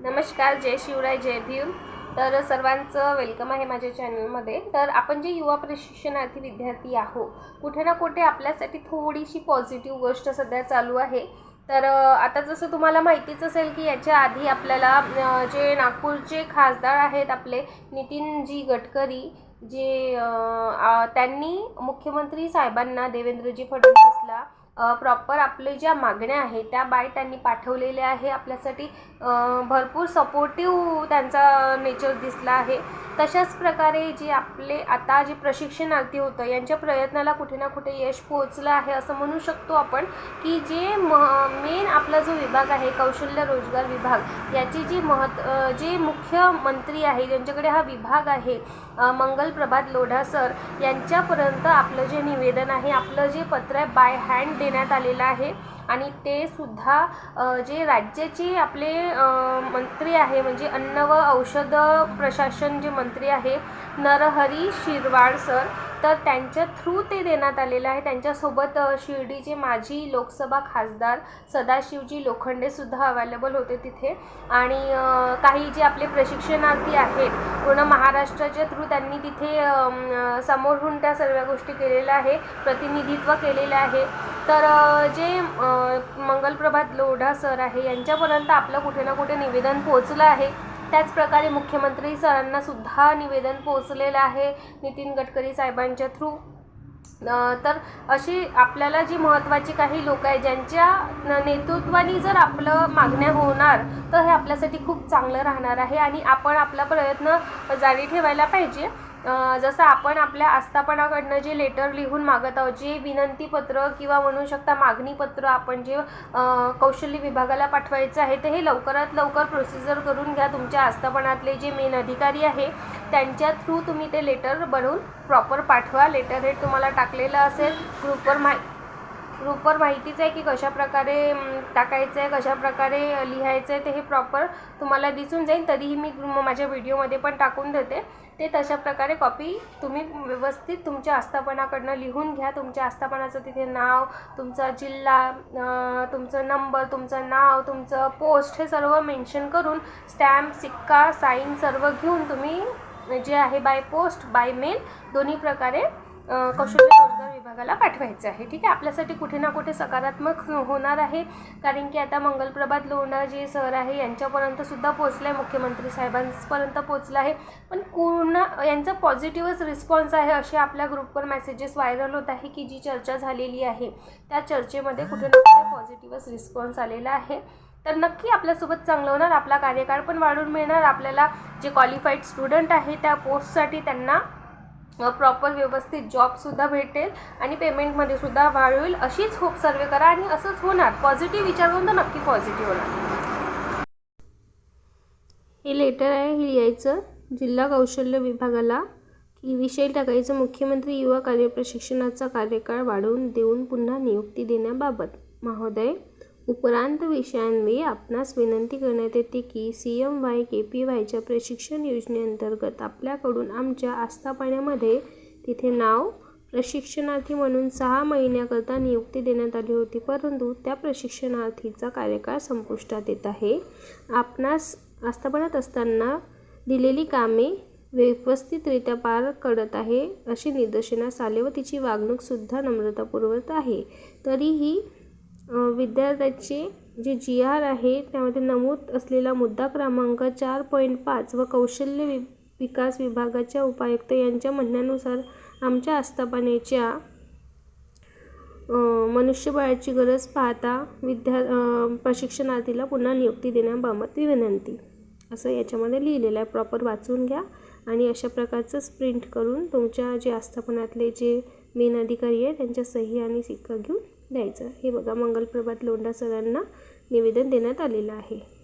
नमस्कार जय शिवराय जय भीम. तर सर्वांचं वेलकम आहे माझ्या चॅनलमध्ये तर आपण जे युवा प्रशिक्षणार्थी विद्यार्थी आहो कुठे ना कुठे आपल्यासाठी थोडीशी पॉझिटिव्ह गोष्ट सध्या चालू आहे. तर आता जसं तुम्हाला माहितीच असेल की याच्या आधी आपल्याला जे नागपूरचे खासदार आहेत आपले नितीनजी गडकरी जे त्यांनी मुख्यमंत्री साहेबांना देवेंद्रजी फडणवीसला प्रॉपर आपले ज्या मागण्या आहेत त्या बाय त्यांनी पाठवलेल्या आहे. आपल्यासाठी भरपूर सपोर्टिव्ह त्यांचा नेचर दिसला आहे. तशाच प्रकारे जे आपले आता जे प्रशिक्षणार्थी होतं यांच्या प्रयत्नाला कुठे ना कुठे यश पोहोचलं आहे असं म्हणू शकतो आपण की जे म आपला जो विभाग आहे कौशल्य रोजगार विभाग याची जी महत् जे मुख्यमंत्री आहे ज्यांच्याकडे हा विभाग आहे मंगल प्रभात लोढा सर यांच्यापर्यंत आपलं जे निवेदन आहे आपलं जे पत्र आहे बाय हँड देण्यात आलेलं आहे. आणि ते सुद्धा जे राज्याचे आपले मंत्री आहे म्हणजे अन्न व औषध प्रशासन जे मंत्री आहे नरहरी शिरवाड सर तर त्यांच्या थ्रू ते देण्यात आलेलं आहे. त्यांच्यासोबत शिर्डीचे माजी लोकसभा खासदार सदाशिवजी लोखंडेसुद्धा अवेलेबल होते तिथे. आणि काही जे आपले प्रशिक्षणार्थी आहेत पूर्ण महाराष्ट्राच्या थ्रू त्यांनी तिथे समोरहून समोरून त्या सर्व गोष्टी केलेल्या आहे प्रतिनिधित्व केलेलं आहे. तर जे मंगलप्रभात लोढा सर आहे यांच्यापर्यंत आपलं कुठे ना कुठे निवेदन पोहोचलं आहे. त्याचप्रकारे मुख्यमंत्री सरांना सुद्धा निवेदन पोहोचलेलं आहे नितीन गडकरी साहेबांच्या थ्रू. तर अशी आपल्याला जी महत्त्वाची काही लोक आहे ज्यांच्या नेतृत्वाने जर आपलं मागण्या होणार तर हे आपल्यासाठी खूप चांगलं राहणार आहे आणि आपण आपला प्रयत्न जारी ठेवायला पाहिजे. जसं आपण आपल्या आस्थापनाकडनं जे लेटर लिहून मागत आहोत जे विनंतीपत्र किंवा म्हणू शकता मागणीपत्र आपण जे कौशल्य विभागाला पाठवायचं आहे तर हे लवकरात लवकर प्रोसिजर करून घ्या. तुमच्या आस्थापनातले जे मेन अधिकारी आहे त्यांच्या थ्रू तुम्ही ते लेटर बनवून प्रॉपर पाठवा. लेटर हेड तुम्हाला टाकलेलं असेल ग्रुपवर माहिती ग्रुपवर माहितीच आहे की कशा प्रकारे टाकायचं आहे कशा प्रकारे लिहायचं आहे ते हे प्रॉपर तुम्हाला दिसून जाईल. तरीही मी माझ्या व्हिडिओमध्ये पण टाकून देते. ते तशा प्रकारे कॉपी तुम्ही व्यवस्थित तुमच्या आस्थापनाकडनं लिहून घ्या. तुमच्या आस्थापनाचं तिथे नाव तुमचा जिल्हा तुमचं नंबर तुमचं नाव तुमचं पोस्ट हे सर्व मेन्शन करून स्टॅम्प सिक्का साईन सर्व घेऊन तुम्ही जे आहे बाय पोस्ट बाय मेल दोन्ही प्रकारे कौशल्य रोजगार विभागाला पाठवायचं आहे. ठीक आहे? आपल्यासाठी कुठे ना कुठे सकारात्मक होणार आहे. कारण की आता मंगलप्रभात लोणार जे सर आहे यांच्यापर्यंत सुद्धा पोचलं आहे मुख्यमंत्री साहेबांपर्यंत पोचलं आहे. पण पूर्ण यांचा पॉझिटिव्हच रिस्पॉन्स आहे असे आपल्या ग्रुपवर मेसेजेस व्हायरल होत आहे की जी चर्चा झालेली आहे त्या चर्चेमध्ये कुठे ना कुठे पॉझिटिव्हच रिस्पॉन्स आलेला आहे. तर नक्की आपल्यासोबत चांगलं होणार आपला कार्यकाळ पण वाढून मिळणार. आपल्याला जे क्वालिफाईड स्टुडंट आहे त्या पोस्टसाठी त्यांना प्रॉपर व्यवस्थित जॉबसुद्धा भेटेल आणि पेमेंटमध्ये सुद्धा वाढ होईल. अशीच होप सर्वे करा आणि असंच होणार. पॉझिटिव्ह विचार करून तर नक्की पॉझिटिव्ह होणार. हे लेटर आहे हे लिहायचं. जिल्हा कौशल्य विभागाला की विषय टाकायचं. मुख्यमंत्री युवा कार्य प्रशिक्षणाचा कार्यकाळ वाढवून देऊन पुन्हा नियुक्ती देण्याबाबत. महोदय उपरांत विषयांवी आपणास विनंती करण्यात येते की C M Y K P वायच्या प्रशिक्षण योजनेअंतर्गत आपल्याकडून आमच्या आस्थापनामध्ये तिथे नाव प्रशिक्षणार्थी म्हणून सहा महिन्याकरता नियुक्ती देण्यात आली होती परंतु त्या प्रशिक्षणार्थीचा कार्यकाळ संपुष्टात येत आहे. आपणास आस्थापनात असताना दिलेली कामे व्यवस्थितरित्या पार करत आहे अशी निदर्शनास आले व तिची वागणूकसुद्धा नम्रतापूर्वक आहे. तरीही विद्यार्थ्याची जे जी आर आहे त्यामध्ये नमूद असलेला मुद्दा क्रमांक चार पॉईंट पाच व कौशल्य वि विकास विभागाच्या उपायुक्त यांच्या म्हणण्यानुसार आमच्या आस्थापनेच्या मनुष्यबळाची गरज पाहता विद्या प्रशिक्षणार्थीला पुन्हा नियुक्ती देण्याबाबत विनंती. असं याच्यामध्ये लिहिलेलं आहे. प्रॉपर वाचून घ्या आणि अशा प्रकारचंच प्रिंट करून तुमच्या जे आस्थापनातले जे मेन अधिकारी आहे त्यांच्या सही आणि सिक्का घेऊन द्यायचं. हे बघा मंगलप्रभात लोंढा सरांना निवेदन देण्यात आलेलं आहे.